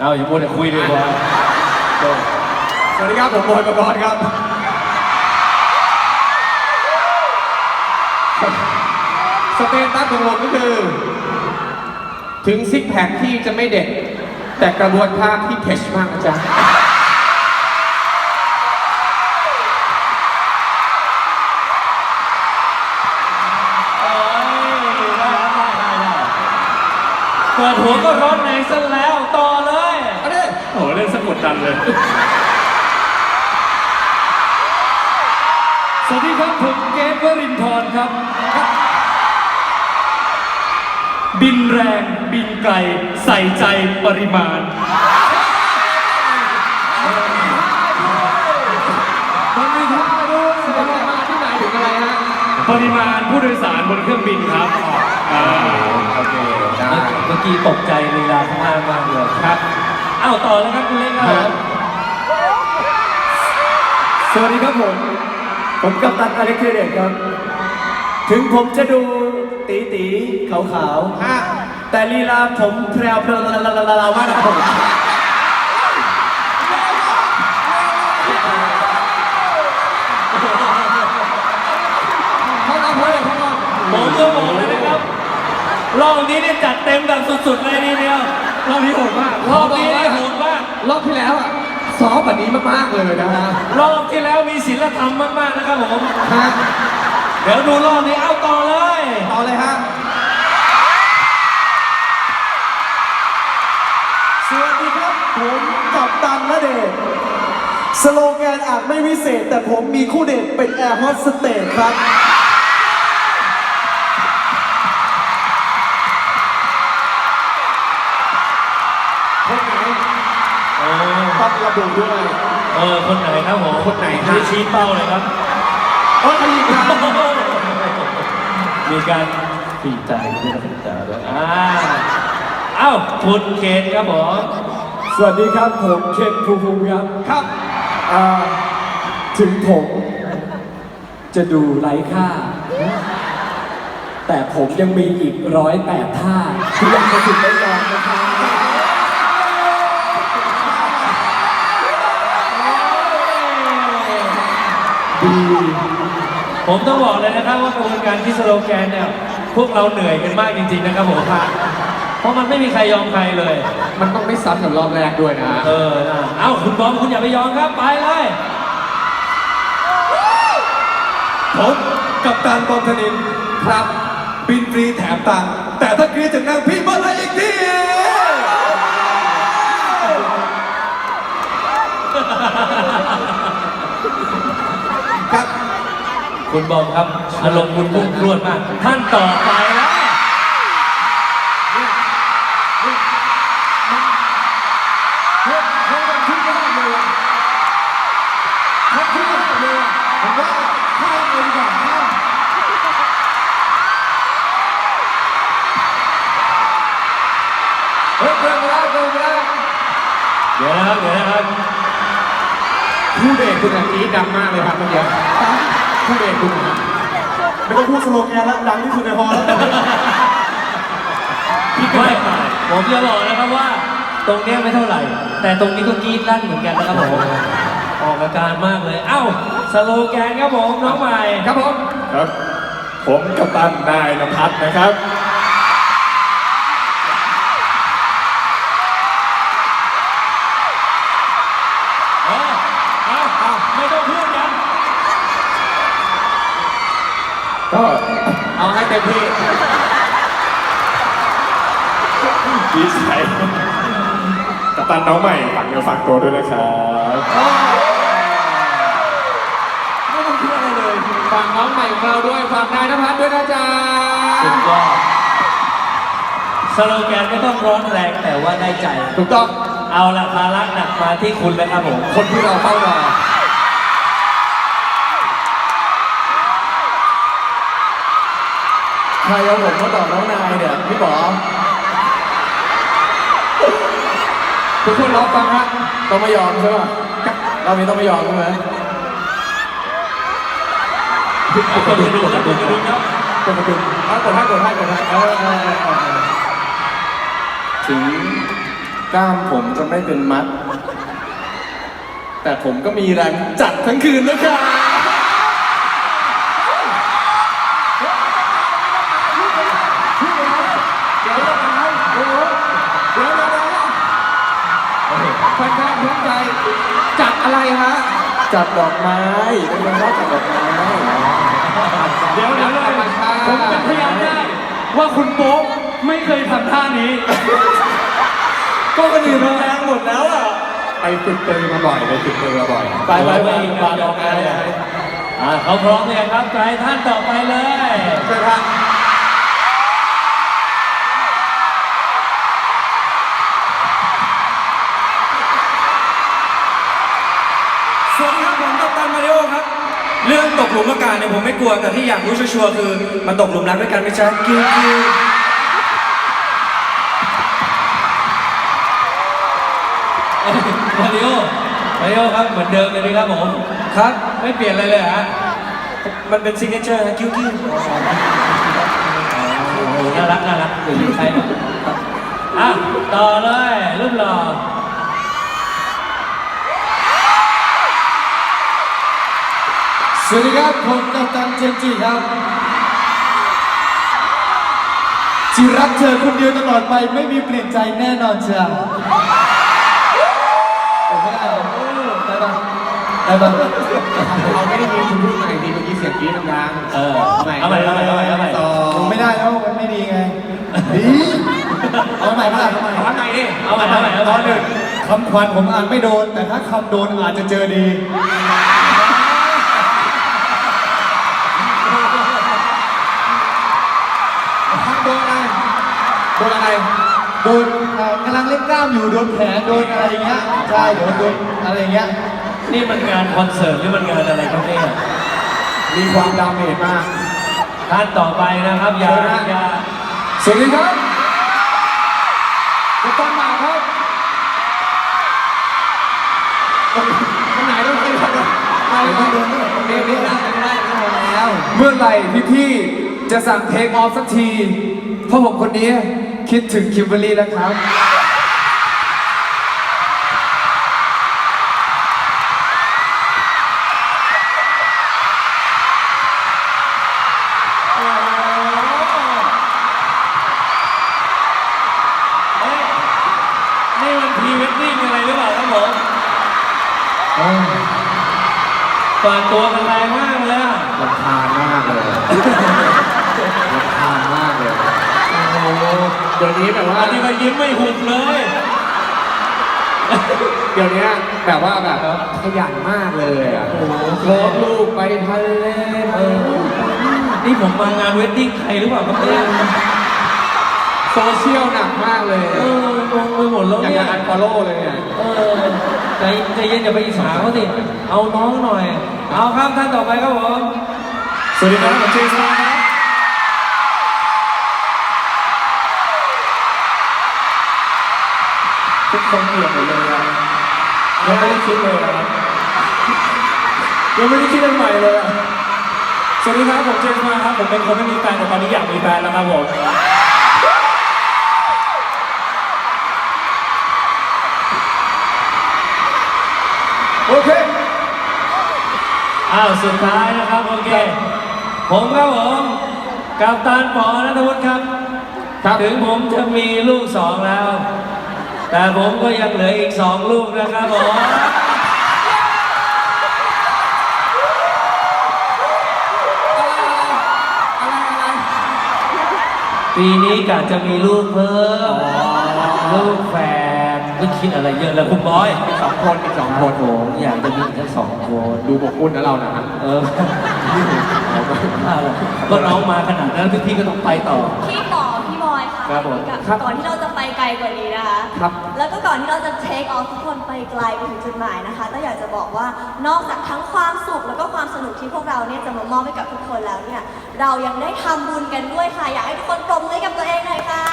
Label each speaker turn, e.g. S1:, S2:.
S1: เอาอย่ามัวแต่คุยดีกว่า
S2: สวัสดีครับผมบอยประกรณ์ครับ สเตตัสของผมก็คือ ถึงซิกแพคที่จะไม่เด็กแต่กระบวนท่าที่เพชมากนะจ๊ะ
S1: สะกดดันเลย สวัสดีครับ ผมเกตวรินทร์ครับ บินแรง บินไกล ใส่ใจปริมาณ
S2: มันมีท่าด้วยปริมาณที่หมายถึงอะไรฮะ
S1: ปริมาณผู้โดยสารบนเครื่องบินครับอ่า
S2: โอเคได้
S1: เมื่อกี้ตกใจลีลาข้างล่างมากเลยครับเอ้าต่อแล้วครับคุณเล็กครับ
S3: สวัสดีครับผม ผมกัปตันอเล็กเทเดตครับ ถึงผมจะดูตีตีขาวขาว
S2: ฮะ
S3: ๆแต่ลีลาผมแพรวเพลลาลาลาลามากนะครับผม
S2: พ่อเราพ่อเลยพ่อเรา
S1: ผมก็บอกเลยนะครับ รอบนี้เนี่ยจัดเต็มแบบสุดๆเลยทีเดียว รอบนี้โหดมากรอบนี้เนี่ยโหดมาก
S2: รอบที่แล้วอะซ้อมแบบนี้มากๆเลยนะฮะ
S1: รอบที่แล้วมีศีลธรรมมากๆนะครับผม
S2: ฮะ
S1: เดี๋ยวดูรอบนี้เอาต่อเลย
S2: ต่อเลยฮะ
S3: สวัสดีครับผมกัปตันณเดชน์สโลแกนอาจไม่วิเศษ แต่ผมมีคู่เดทเป็นแอร์โฮสเตสครับ
S1: อ
S2: งระบุด้วย
S1: เออคนไหนครับผม
S2: คนไหนครับ
S1: ไม่ชี้เป้าเลยครับ
S2: โอ้ยอีกครับ
S1: มีการปีใจด้วยนะปีใจด้วยอ่าเอ้าคุณเคนครับผม
S3: สวัสดีครับผมเคนภูมิภูมิครับ
S2: ครับ
S3: อ่าถึงผม จะดูไร้ค่า แต่ผมยังมีอีกร้อยแปดท่าที่ยังไม่ถึงได้
S1: ผมต้องบอกเลยนะครับว่ากระบวนการที่สโลแกนเนี่ย พวกเราเหนื่อยกันมากจริง ๆ นะครับผมเพราะมันไม่มีใครยอมใครเลย
S2: มันต้องไม่ซ้ำกับรอบแรกด้วยนะ
S1: เออนะเอ้าคุณบอมคุณอย่าไปยอมครับไปเลย
S4: ผมกับตันบอมธนิน
S2: ครับ
S4: บินฟรีแถมตังค์แต่ถ้ากรีดถึงนางพี่เมื่อไหรอีกที
S2: ครับ
S1: คุณบอมครับอารมณ์คุณพุ่งพรวดมาก ท่านต่อไปแล้ว
S2: เฮ้ยเฮ้ยมันขึ้นยากเลยอะมันขึ้นยากเลยผมว่าข้ามเลยดีกว่าครับเดินไปแล้วเกินไปแล้ว
S1: เดี๋ยวนะครับเดี๋ยวนะครับ
S2: ผู้เด็กคุณอันนี้ดังมากเลยครับเมื่อกี้ พูดเองคุณอะ
S3: ไม่ต้องพูดสโลแกนแล้วดังที่สุดในฮอลแล้ว
S1: ไม่ผมจะบอกนะครับว่า ตรงเนี้ยไม่เท่าไหร่ แต่ตรงนี้ก็กรี๊ดลั่นเหมือนกันนะครับผม ออกอาการมากเลย เอ้า สโลแกนครับผมน้องใหม่
S2: ครับผม
S4: ครับ ผมกับตันนายนภัสนะครับ
S1: ม
S2: ที่
S4: ดีใจกับตันน้องใหม่ฝากเนื้อฝากตัวด้วยนะครับ
S2: ไม่ต้องพูดอะไรเลยฝากน้องใหม่ของเราด้วยฝากนายนภัสด้วยนะจ๊ะ
S1: สุดยอดสโลแกนไม่ต้องร้อนแรงแต่ว่าได้ใจ
S2: ถูกต้อง
S1: เอาละภาระหนักมาที่คุณแล้วครับผม
S2: คนที่เราเฝ้ารอ ทุกคนรอฟังฮะต้องไม่ยอมใช่ป่ะเราไม่ต้องไม่ยอมใช่ไหม
S1: กดกระดุมครับกดกระดุมครับ
S2: กดกระดุมเอากดให้กดให้กดให้เออเออเออเออถึง
S3: กล้ามผมจะไม่เป็นมัด แต่ผมก็มีแรงจัดทั้งคืนนะครับ
S2: อะไรฮะ
S3: จัดดอกไม้เป็นคนชอบจัดดอกไม้
S1: เดี๋ยวเดี๋ยวเลยผมเป็นพยานได้ว่าคุณโป๊ปไม่เคยทำท่านี้
S3: ก็คนอื่นมาแรงหมดแล้วอะ
S2: ไปฝึกเตยมาบ่อยไปฝึกเตยมาบ่อย
S3: ไปไปไปปาดอกไม้
S1: อ่าเขาพร้อมเลยงครับไปท่านต่อไปเลย
S2: ใช่ครับ
S5: มาริโอครับ เรื่องตกหลุมอากาศเนี่ยผมไม่กลัวแต่ที่อยากรู้ชัวร์ๆคือมันตกหลุมรักด้วยกันไหมจ๊ะกิ้วกิ้ว
S1: มาริโอมาริโอครับเหมือนเดิมเลยนะครับผม
S5: ครับ
S1: ไม่เปลี่ยนอะไรเลยฮะ
S5: มันเป็นซิงเกเนเจอร์กิ้วกิ้ว
S1: โอ้น่ารักน่ารักเดี๋ยวยิ้มใครอยอะต่อเลยรูปหล่อ
S3: สวัสดีครับผมกัปตันเจมส์จีครับที่รักเธอคนเดียวตลอดไปไม่มีเปลี่ยนใจแน่นอนจ้ะผมไม่ได้หรอกได้ปะได้ปะ
S2: เราไม่ได้ยินคุณพูดใหม่ดีเมื่อกี้เสียงกรี๊ดดังๆ
S1: เออเอาใหม่เอาใหม่เอาใหม่เอาใหม่
S2: สอง
S3: ผมไม่ได้แล้วมันไม่ดีไงดีเอาใหม่มาเอาใหม่
S2: เอาใหม่ดิ
S1: เอาใหม่เอาใหม่เอา
S3: ตอน
S1: ให
S3: ห
S1: ม่
S3: นึ่งคำควันผมอ่านไม่โดน แต่ถ้าคำโดนอาจจะเจอดี ลังเล่นกล้ามอยู่โดนแขนโดนอะไรอย่างเงี้ยใช่โดนโดนอะไรอย่างเงี้ย
S1: นี่มันงานคอนเสิร์ตหรือมันงานอะไรครับเนี่ย
S2: มีความดาเมจมาก
S1: ท่านต่อไปนะครับอย่า
S2: เชิญนะ
S1: อย่า
S3: สวัสดีครับ
S2: กัปตันมาครับคนไหนต้องเป็นคนไหนต้องโดนด้วยเบบี้ได้ไม่ได้ไม่ได้แล้ว
S3: เมื่อไหร่พี่ๆจะสั่งเทคออฟสักทีเพราะผมคนนี้คิดถึงคิมเบอรรี่แล้วครับ
S1: เปิดตัวกันแรงมากเลยอะ
S2: ลำคาญมากเลยลำคาญมากเลย
S1: โอ้โห
S2: เดี๋ยวนี้แบบว่า
S1: อันนี้ก็ยิ้มไม่หุบเลย
S2: เดี๋ยวนี้แบบว่าแบบขยันมากเลยอะโอ้โหโพสต์รูปไปทะเลเออ
S1: นี่ผมมางานเวดดิ้งใครหรือเปล่าครับเนี่ย
S2: โซเชียลหนักมากเลย
S1: เอองงไปหมดแล้ว
S2: อยาก
S1: เนี่
S2: จะ
S1: ย
S2: อันฟอลโล่เลยเนี่ย
S1: เออ ใจใจเย็นอย่าไปอิจฉาเขาสิ เอาน้องหน่อย เอาครับท่านต่อไปครับผม
S3: สวัสดีครับผมเจสันครับทุกคนเปลี่ยนหมดเลยอะยังไม่ได้คิดเลยนะครับยังไม่ได้คิดอะไรใหม่เลยอะ
S5: สวัสดีครับผมเจมส์มาครับผมเป็นคนไม่มีแฟนแต่ตอนนี้อยากมีแฟนแล้วครับผม
S1: อ้าวสุดท้ายนะครับโอเค ผมครับผมกับตานปอนัทวุฒิครับ
S2: ครับ
S1: ถึงผมจะมีลูกสองแล้ว แต่ผมก็ยังเหลืออีกสองลูกนะครับผม
S2: อะไรอะไร
S1: ปีนี้กะจะมีลูกเพิ่มลูกแฝด ไม่คิดอะไรเยอะแล้วคุณบอย
S2: อีกสองคนอีกสองคน
S1: ผมอยากจะมีแค่สองคน
S2: ดูบกมุ่นนะเรานะ
S1: เออก็น้องมาขนาดนั้นพี่ๆก็ต้องไปต่อ
S6: พี่ต่อพี่บอยค่ะ
S1: ครับผม
S6: กับก่อนที่เราจะไปไกลกว่านี้นะคะ
S2: ครับ
S6: แล้วก็ก่อนที่เราจะเทคออฟทุกคนไปไกลไปถึงจุดหมายนะคะก็อยากจะบอกว่านอกจากทั้งความสุขแล้วก็ความสนุกที่พวกเราเนี่ยจะมามอบให้กับทุกคนแล้วเนี่ยเรายังได้ทำบุญกันด้วยค่ะ อยากให้ทุกคนปรบมือให้กับตัวเองหน่อยค่ะ